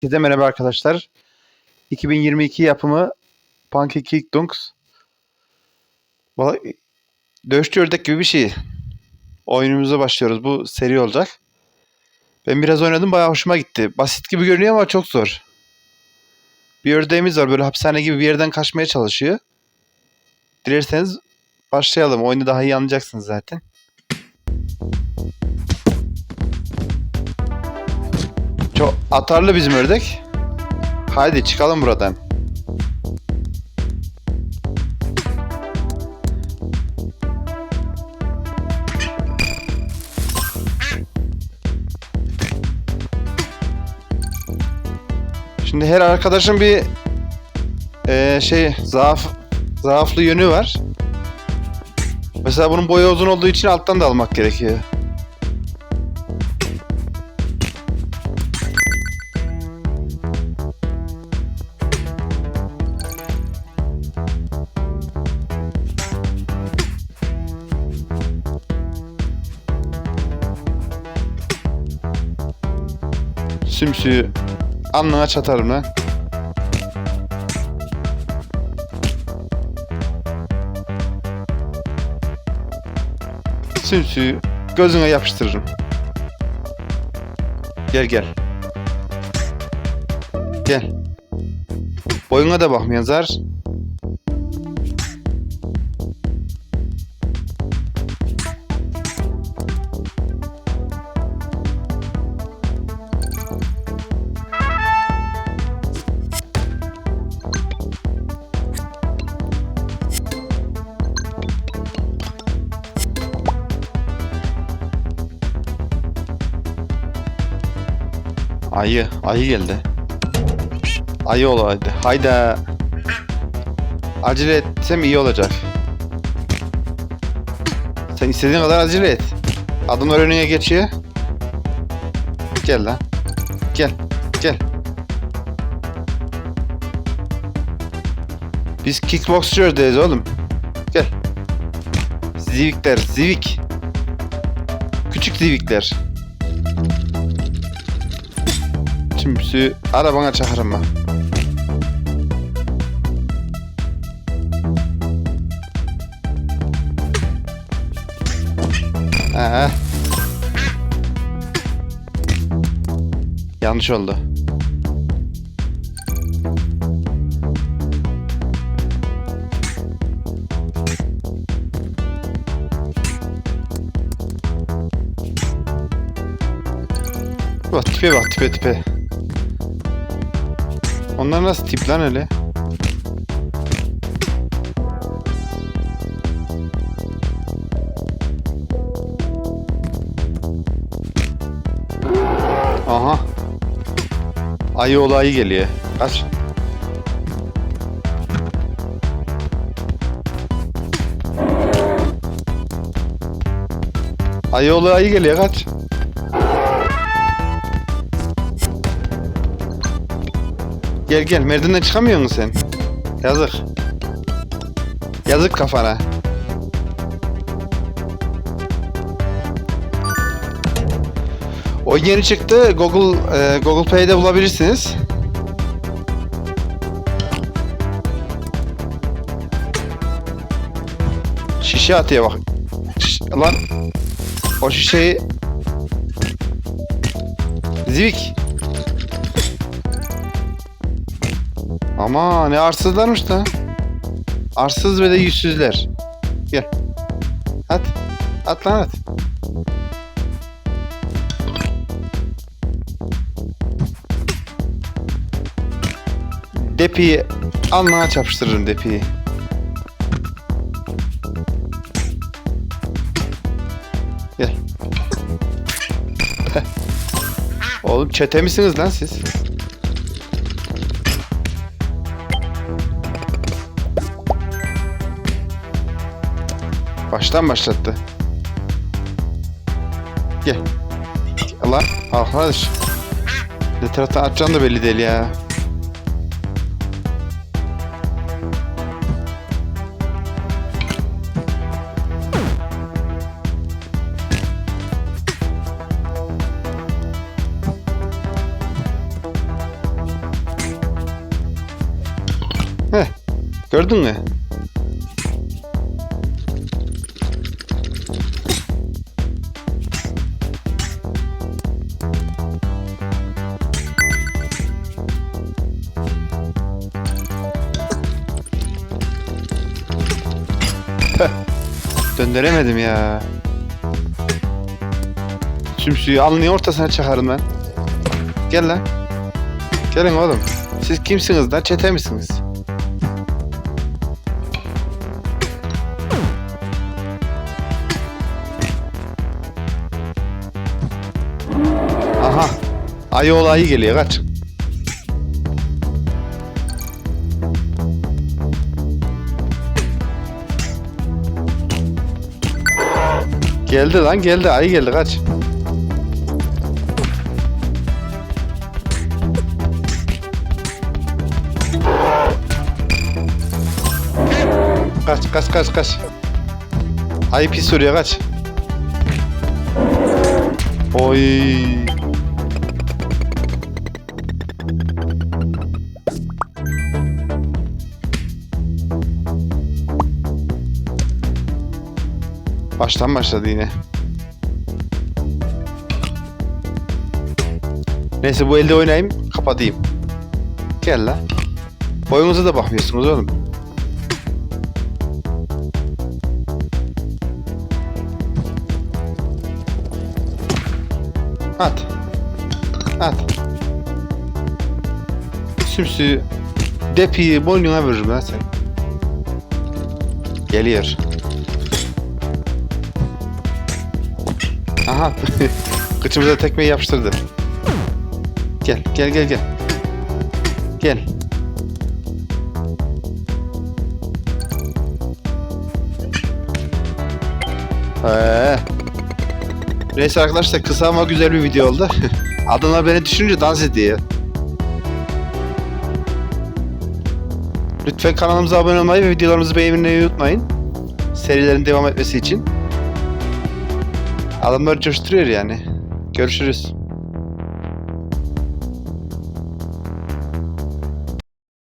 Herkese merhaba arkadaşlar. 2022 yapımı Pancake Kick Dunks. Valla dövüşçü ördek gibi bir şey. Oyunumuza başlıyoruz. Bu seri olacak. Ben biraz oynadım bayağı hoşuma gitti. Basit gibi görünüyor ama çok zor. Bir ördeğimiz var böyle hapishane gibi bir yerden kaçmaya çalışıyor. Dilerseniz başlayalım. Oyunu daha iyi anlayacaksınız zaten. Çok atarlı bizim ördek. Haydi çıkalım buradan. Şimdi her arkadaşın bir eee, şey zaaf zaaflı yönü var. Mesela bunun boyu uzun olduğu için alttan da almak gerekiyor. Sümsüğü alnına çatarım lan. Sümsüğü gözüne yapıştırırım. Gel gel. Gel. Boyuna da bakmayan zar. Ayı, ayı geldi. Ayı olaydı. Hayda. Acele etsem iyi olacak. Sen istediğin kadar acele et. Adımlar önüne geçiyor. Gel lan. Gel. Gel. Biz kickboxçuyordayız oğlum. Gel. Zivikler, zivik. Küçük zivikler. Şimdi arabana ben. Ee. Yanlış oldu. Bak tipe bak tipe tipe. Onlar nasıl tip lan öyle? Aha. Ayı olayı geliyor. Kaç. Ayı olayı geliyor kaç. Gel gel merdivenden çıkamıyor musun sen? Yazık. Yazık kafana. O yeni çıktı. Google e, Google Play'de bulabilirsiniz. Şişe atıyor bak. Şiş- lan o şişeyi Zivik. Ama ne arsızlarmış da. Arsız ve de yüzsüzler. Gel. At. At lan at. Depiyi alnına çapıştırırım depiyi. Gel. Oğlum çete misiniz lan siz? Baştan başlattı. Gel. Allah arkadaş. Ne taraftan atacaksın da belli değil ya. Heh, gördün mü? Döndüremedim ya. Sümsüyü alnının ortasına çakarım ben. Gel lan. Gelin oğlum. Siz kimsiniz lan? Çete misiniz? Aha. Ayı olayı geliyor kaç. Geldi lan geldi ayı geldi kaç. Kaç kaç kaç kaç. Ayı pis soruyor kaç. Oy. Baştan başladı yine. Neyse bu elde oynayayım, kapatayım. Gel la. Boyunuza da bakmıyorsunuz oğlum. At. At. Sümsü depiyi boynuna veririm lan sen. Geliyor. Aha. Kıçımıza tekmeyi yapıştırdı. Gel, gel, gel, gel. Gel. Ee. Neyse arkadaşlar kısa ama güzel bir video oldu. Adına beni düşününce dans ediyor. Lütfen kanalımıza abone olmayı ve videolarımızı beğenmeyi unutmayın. Serilerin devam etmesi için. Adamlar coşturuyor yani. Görüşürüz.